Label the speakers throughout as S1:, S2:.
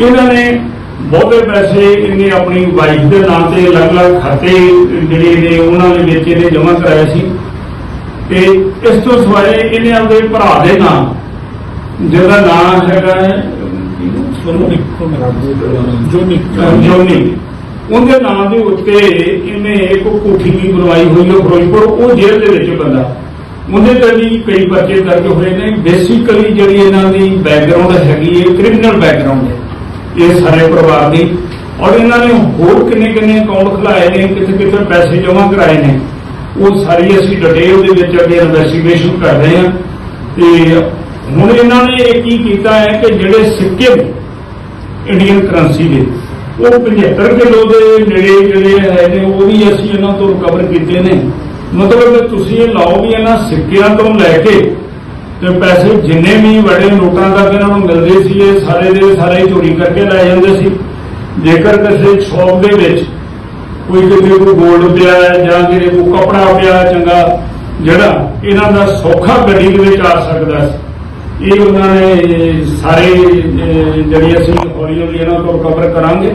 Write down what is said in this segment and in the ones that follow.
S1: ਇਹਨਾਂ ਨੇ ਬਹੁਤੇ ਪੈਸੇ ਇਹਨੇ ਆਪਣੀ ਵਾਈਫ ਦੇ ਨਾਮ ਤੇ ਅਲੱਗ-ਅਲੱਗ ਖਾਤੇ ਜਿਹੜੇ ਨੇ ਉਹਨਾਂ ਦੇ ਵਿੱਚ ਇਹਨੇ ਜਮ੍ਹਾਂ ਕਰਾਏ ਸੀ। ਤੇ ਇਸ ਤੋਂ ਸਿਵਾਏ ਇਹਨੇ ਆਪਣੇ ਭਰਾ ਦੇ ਨਾਮ ਜਿਹਦਾ ਨਾਮ ਹੈਗਾ ਹੈ ਜੋਨੀ। ਜੋਨੀ। ਉਹਦੇ ਨਾਮ ਦੇ ਉੱਤੇ ਇਹਨੇ ਇੱਕ ਕੋਠੀ ਵੀ ਬਣਵਾਈ ਹੋਈ ਹੈ ਫਿਰੋਜ਼ਪੁਰ ਉਹ ਜੇਲ੍ਹ ਦੇ ਵਿੱਚ ਬੰਦਾ। ਉਹਦੇ ਤੇ ਵੀ ਕਈ ਪਰਚੇ ਦਰਜ ਹੋਏ ਨੇ। ਬੇਸਿਕਲੀ ਜਿਹੜੀ ਇਹਨਾਂ ਦੀ ਬੈਕਗ੍ਰਾਉਂਡ ਹੈਗੀ ਹੈ ਕ੍ਰਿਮੀਨਲ ਬੈਕਗ੍ਰਾਉਂਡ ਹੈ। ਇਹ ਸਾਰੇ ਪਰਿਵਾਰ ਦੀ। ਔਰ ਇਹਨਾਂ ਨੇ ਹੋਰ ਕਿੰਨੇ ਕਿੰਨੇ ਅਕਾਊਂਟ ਖੁਲਾਏ ਨੇ ਕਿੱਥੇ ਕਿੱਥੇ ਪੈਸੇ ਜਮ੍ਹਾਂ ਕਰਾਏ ਨੇ, ਉਹ ਸਾਰੀ ਅਸੀਂ ਡਿਟੇਲ ਦੇ ਵਿੱਚ ਅੱਗੇ ਇਨਵੈਸਟੀਗੇਸ਼ਨ ਕਰ ਰਹੇ ਹਾਂ। ਤੇ ਹੁਣ ਇਹਨਾਂ ਨੇ ਇਹ ਕੀ ਕੀਤਾ ਹੈ ਕਿ ਜਿਹੜੇ ਸਿੱਕੇ ਇੰਡੀਅਨ ਕਰੰਸੀ ਦੇ, ਉਹ 75 ਕਿਲੋ ਦੇ ਨੇੜੇ ਜਿਹੜੇ ਹੈ ਨੇ, ਉਹ ਵੀ ਅਸੀਂ ਇਹਨਾਂ ਤੋਂ ਰਿਕਵਰ ਕੀਤੇ ਨੇ। ਮਤਲਬ ਤੁਸੀਂ ਇਹ ਲਾਓ ਵੀ ਇਹਨਾਂ ਸਿੱਕਿਆਂ ਤੋਂ ਲੈ ਕੇ ਤੇ ਪੈਸੇ ਜਿੰਨੇ ਵੀ ਵੱਡੇ ਨੋਟਾਂ ਤੱਕ ਇਹਨਾਂ ਨੂੰ ਮਿਲਦੇ ਸੀ, ਇਹ ਸਾਰੇ ਦੇ ਸਾਰੇ ਹੀ ਚੋਰੀ ਕਰਕੇ ਲੈ ਜਾਂਦੇ ਸੀ। ਜੇਕਰ ਕਿਸੇ ਸ਼ੌਪ ਦੇ ਵਿੱਚ ਕੋਈ ਕਿਤੇ ਕੋਈ ਗੋਲਡ ਪਿਆ ਹੈ ਜਾਂ ਕਿਤੇ ਕੋਈ ਕਪੜਾ ਪਿਆ ਚੰਗਾ, ਜਿਹੜਾ ਇਹਨਾਂ ਦਾ ਸੌਖਾ ਗੱਡੀ ਦੇ ਵਿੱਚ ਆ ਸਕਦਾ ਸੀ। ਇਹ ਉਹਨਾਂ ਨੇ ਸਾਰੇ ਜਿਹੜੀ ਅਸੀਂ ਹੌਲੀ ਹੌਲੀ ਇਹਨਾਂ ਤੋਂ ਕਵਰ ਕਰਾਂਗੇ।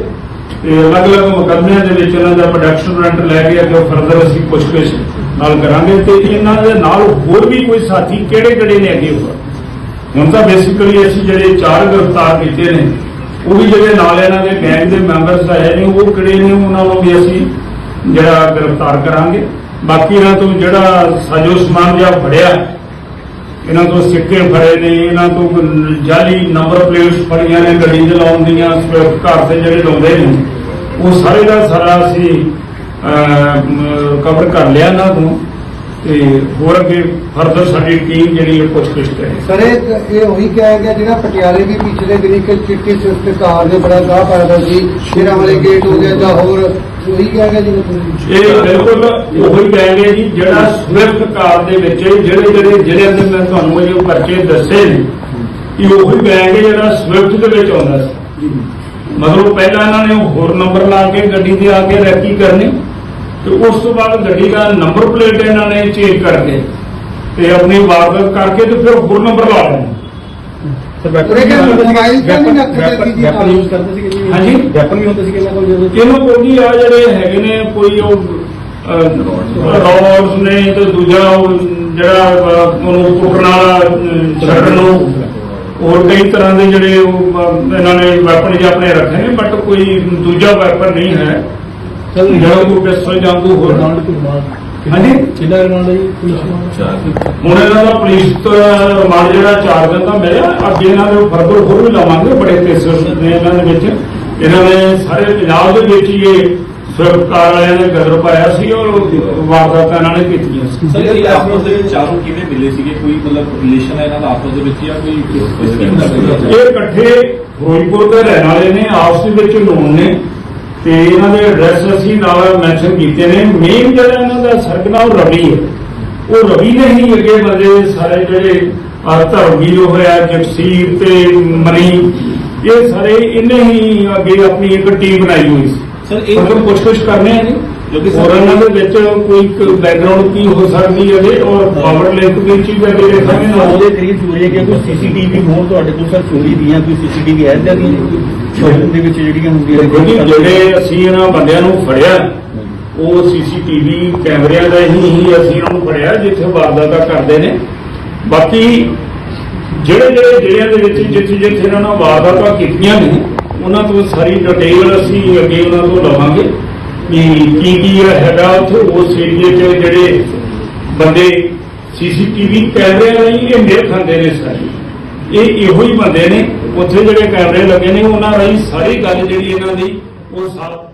S1: ਤੇ ਅਲੱਗ-ਅਲੱਗ ਮੁਕੱਦਮਿਆਂ ਦੇ ਵਿੱਚ ਇਹਨਾਂ ਦਾ ਪ੍ਰੋਡਕਸ਼ਨ ਰੈਂਟ ਲੈ ਕੇ ਅੱਗੇ ਫਰਦਰ ਅਸੀਂ ਪੁੱਛਗਿੱਛ ਨਾਲ ਕਰਾਂਗੇ ਤੇ ਇਹਨਾਂ ਦੇ ਨਾਲ ਹੋਰ ਵੀ ਕੋਈ ਸਾਥੀ ਕਿਹੜੇ-ਕਿਹੜੇ ਨੇ ਅੱਗੇ ਹੋਰ? ਹੁਣ ਤਾਂ ਬੇਸਿਕਲੀ ਅਸੀਂ ਜਿਹੜੇ ਚਾਰ ਗ੍ਰਿਫਤਾਰ ਕੀਤੇ ਨੇ, ਉਹ ਵੀ ਜਿਹੜੇ ਨਾਲ ਇਹਨਾਂ ਦੇ ਗੈਂਗ ਦੇ ਮੈਂਬਰਸ ਆਏ ਨੇ, ਉਹ ਕਿਹੜੇ ਨੇ ਉਹਨਾਂ ਨੂੰ ਵੀ ਅਸੀਂ ਜਿਹੜਾ ਗ੍ਰਿਫਤਾਰ ਕਰਾਂਗੇ। ਬਾਕੀ ਇਹਨਾਂ ਤੋਂ ਜਿਹੜਾ ਸਾਜੋ ਸਮਾਨ ਜਿਹਾ ਫੜਿਆ, ਇਹਨਾਂ ਤੋਂ ਸਿੱਕੇ ਫੜੇ ਨੇ, ਇਹਨਾਂ ਤੋਂ ਜਾਲੀ ਨੰਬਰ ਪਲੇਟਸ ਫੜੀਆਂ ਨੇ, ਗੱਡੀ ਚਲਾਉਣ ਦੀਆਂ ਘਰ ਕਾਰ ਤੇ ਜਿਹੜੇ ਲਾਉਂਦੇ ਨੇ, ਉਹ ਸਾਰੇ ਦਾ ਸਾਰਾ ਅਸੀਂ ਕਵਰ ਕਰ ਲਿਆ ਇਹਨਾਂ ਤੋਂ ਤੇ ਹੋਰ ਅੱਗੇ ਫਰਦਰ ਸਾਡੀ ਟੀਮ ਜਿਹੜੀ ਹੈ ਪੁੱਛਗਿੱਛ ਕਰੇ।
S2: ਸਰ ਇਹ ਇਹ ਉਹੀ ਕਿਹਾ ਗਿਆ ਜਿਹੜਾ ਪਟਿਆਲੇ ਵੀ ਪਿਛਲੇ ਦਿਨੀ ਕਿ ਚਿੱਟੀ ਕਾਰ ਦੇ ਬੜਾ ਗਾਹ ਪਾਇਆ ਸੀ ਸ਼ੇਰਾਂ ਵਾਲੇ ਗੇਟ ਹੋ ਗਿਆ ਜਾਂ ਹੋਰ ਉਹੀ ਕਿਹਾ ਗਿਆ ਜੀ ਮਤਲਬ
S1: ਇਹ ਬਿਲਕੁਲ ਉਹੀ ਕਹਾਂਗੇ ਜੀ ਜਿਹੜਾ ਸਵਿਫਟ ਕਾਰ ਦੇ ਵਿੱਚ ਜਿਹੜੇ ਜਿਹੜੇ ਜਿਹੜੇ ਅੰਦਰ ਮੈਂ ਤੁਹਾਨੂੰ ਇਹ ਪਰਚੇ ਦੱਸੇ ਨੇ ਇਹ ਉਹੀ ਕਹਾਂਗੇ ਜਿਹੜਾ ਸਵਿਫਟ ਦੇ ਵਿੱਚ ਆਉਂਦਾ ਸੀ। ਮਤਲਬ ਪਹਿਲਾਂ ਇਹਨਾਂ ਨੇ ਹੋਰ ਨੰਬਰ ਲਾ ਕੇ ਗੱਡੀ ਤੇ ਆ ਕੇ ਰੈਕੀ ਕਰਨੀ ਤੇ ਉਸ ਤੋਂ ਬਾਅਦ ਗੱਡੀ ਦਾ ਨੰਬਰ ਪਲੇਟ ਇਹਨਾਂ ਨੇ ਚੇਂਜ ਕਰਕੇ ਤੇ ਆਪਣੀ ਵਾਰਦਾਤ ਕਰਕੇ ਤੇ ਫਿਰ ਹੋਰ ਨੰਬਰ ਲਾ ਲੈਣਾ
S2: ਉਰੇ ਕਿ ਮੋਬਾਈਲ ਤਾਂ ਨਹੀਂ ਰੱਖਦੇ ਸੀ ਜੀ
S3: ਵੈਪਨ ਯੂਜ਼ ਕਰਦੇ ਸੀਗੇ ਜੀ?
S1: ਹਾਂਜੀ।
S3: ਵੈਪਨ ਵੀ ਹੁੰਦੇ ਸੀਗੇ ਇਹਨਾਂ ਕੋਲ ਜਦੋਂ
S1: ਇਹਨੂੰ ਕੋਈ ਆ ਜਿਹੜੇ ਹੈਗੇ ਨੇ ਕੋਈ ਉਹ ਰੋਡਸ ਨੇ ਤੇ ਦੂਜਾ ਉਹ ਜਿਹੜਾ ਉਹਨੂੰ ਕੁੱਟਣ ਵਾਲਾ ਛੱਡਣ ਨੂੰ। ਹੋਰ ਕਈ ਤਰ੍ਹਾਂ ਦੇ ਜਿਹੜੇ ਉਹ ਇਹਨਾਂ ਨੇ ਵੈਪਨ ਜਿਹੇ ਆਪਣੇ ਰੱਖੇ ਨੇ ਬਟ ਕੋਈ ਦੂਜਾ ਵੈਪਨ ਨਹੀਂ ਹੈ। ਕੋਈ ਪਿਸਤਲ ਜਾਂ ਕੋਈ ਹੋਰ?
S3: ਰਿਮਾਂਡ ਤੋਂ ਬਾਅਦ।
S1: ਹਾਂਜੀ?
S3: ਕਿੰਨਾ ਰਿਮਾਂਡ ਹੈ ਜੀ ਪੁਲਿਸ ਨੂੰ?
S1: ਹੁਣ ਇਹਨਾਂ ਦਾ ਪੁਲਿਸ ਤੋਂ ਰਿਮਾਂਡ ਜਿਹੜਾ ਚਾਰ ਦਿਨ ਦਾ ਮਿਲਿਆ ਅੱਗੇ ਇਹਨਾਂ ਦੇ ਫਰਦਰ ਹੋਰ ਵੀ ਲਾਵਾਂਗੇ ਬੜੇ ਕੇਸਸ ਨੇ ਇਹਨਾਂ ਦੇ ਵਿੱਚ। ਇਹਨਾਂ ਨੇ ਸਾਰੇ ਪੰਜਾਬ ਦੇ ਵਿੱਚ ਹੀ ਇਹ ਸਵਿਫਟ ਕਾਰ ਵਾਲਿਆਂ ਨੇ ਗਦਰ ਪਾਇਆ ਸੀ ਔਰ ਵਾਰਦਾਤਾਂ ਇਹਨਾਂ ਨੇ ਕੀਤੀਆਂ ਸੀ।
S4: ਸਰ ਇਹ ਆਪਸ ਦੇ ਵਿੱਚ ਚਾਰੋਂ ਕਿਵੇਂ ਮਿਲੇ ਸੀਗੇ? ਕੋਈ ਮਤਲਬ ਰਿਲੇਸ਼ਨ ਹੈ ਇਹਨਾਂ ਦਾ ਆਪਸ ਦੇ ਵਿੱਚ ਜਾਂ ਕੋਈ ਸਕੀਮ ਦਾ ਕੋਈ
S1: ਇਹ ਇਕੱਠੇ ਫਿਰੋਜ਼ਪੁਰ ਦੇ ਰਹਿਣ ਵਾਲੇ ਨੇ ਆਪਸ ਦੇ ਵਿੱਚ ਲੋਨ ਨੇ। ਤੇ ਇਹਨਾਂ ਦੇ ਐਡਰੈਸ ਅਸੀਂ ਨਾਲ ਮੈਂਸ਼ਨ ਕੀਤੇ ਨੇ। ਮੇਨ ਜਿਹੜਾ ਇਹਨਾਂ ਦਾ ਸਰਗਨਾ ਉਹ ਰਵੀ ਹੈ। ਉਹ ਰਵੀ ਨੇ ਹੀ ਅੱਗੇ ਬੰਦੇ ਸਾਰੇ ਜਿਹੜੇ ਆ ਧਰਮਵੀਰ ਹੋਇਆ ਜਗਸੀਰ ਤੇ ਮਨੀ ਇਹ ਸਾਰੇ ਇਹਨੇ ਹੀ ਅੱਗੇ ਆਪਣੀ ਇੱਕ ਟੀਮ ਬਣਾਈ ਹੋਈ ਸੀ।
S4: Sir, ਇਹ-
S1: ਕੁਝ ਕੁਝ ਕਰਨੇ ਆ ਜੀ।
S4: ਜੋ ਕਿ
S1: ਹੋਰ ਇਹਨਾਂ ਦੇ ਵਿੱਚ ਕੋਈ ਬੈਕਗ੍ਰਾਉਂਡ ਕੀ ਹੋ ਸਕਦੀ ਹੈ ਜੀ ਔਰ ਪਾਵਰ ਲਿੰਕ ਦੀ ਚੀਜ਼ ਅੱਗੇ ਦੇਖਾਂਗੇ ਨਾਲ
S3: ਉਹਦੇ ਕਰੀਬ ਚੋਰੀ ਹੈ ਕਿ ਕੋਈ ਸੀਸੀਟੀਵੀ ਹੋਣ ਤੁਹਾਡੇ ਕੋਲ ਸਰ ਚੋਰੀ ਦੀਆਂ ਕੋਈ ਸੀਸੀਟੀਵੀ ਹੈ ਇਦਾਂ ਦੀ ਸ਼ੋਰੂਮ ਦੇ ਵਿੱਚ ਜਿਹੜੀਆਂ ਹੁੰਦੀਆਂ
S1: ਜੀ ਜਿਹੜੇ ਅਸੀਂ ਇਹਨਾਂ ਬੰਦਿਆਂ ਨੂੰ ਫੜਿਆ ਉਹ ਸੀਸੀਟੀਵੀ ਕੈਮਰਿਆਂ ਦਾ ਹੀ ਹੀ ਅਸੀਂ ਇਹਨਾਂ ਨੂੰ ਫੜਿਆ ਜਿੱਥੇ ਵਾਰਦਾਤਾਂ ਕਰਦੇ ਨੇ। ਬਾਕੀ ਜਿਹੜੇ ਜਿਹੜੇ ਜ਼ਿਲ੍ਹਿਆਂ ਦੇ ਵਿੱਚ ਜਿੱਥੇ ਜਿੱਥੇ ਇਹਨਾਂ ਨੇ ਵਾਰਦਾਤਾਂ ਕੀਤੀਆਂ ਨੇ ਉਹਨਾਂ ਤੋਂ ਸਾਰੀ ਡਿਟੇਲ ਅਸੀਂ ਅੱਗੇ ਉਹਨਾਂ ਤੋਂ ਲਵਾਂਗੇ। ਕਿ ਕੀ ਕੀ ਹੈਗਾ ਉੱਥੇ ਉਸ ਏਰੀਏ 'ਚ ਜਿਹੜੇ ਬੰਦੇ ਸੀਸੀਟੀਵੀ ਕੈਮਰੇ ਰਾਹੀਂ ਇਹ ਮੇਲ ਖਾਂਦੇ ਨੇ ਸਾਰੇ। ਇਹ ਇਹੋ ਹੀ ਬੰਦੇ ਨੇ, ਉੱਥੇ ਜਿਹੜੇ ਕੈਮਰੇ ਲੱਗੇ ਨੇ, ਉਹਨਾਂ ਰਾਹੀਂ ਸਾਰੀ ਗੱਲ ਜਿਹੜੀ ਇਹਨਾਂ ਦੀ, ਉਹ ਸਾਫ਼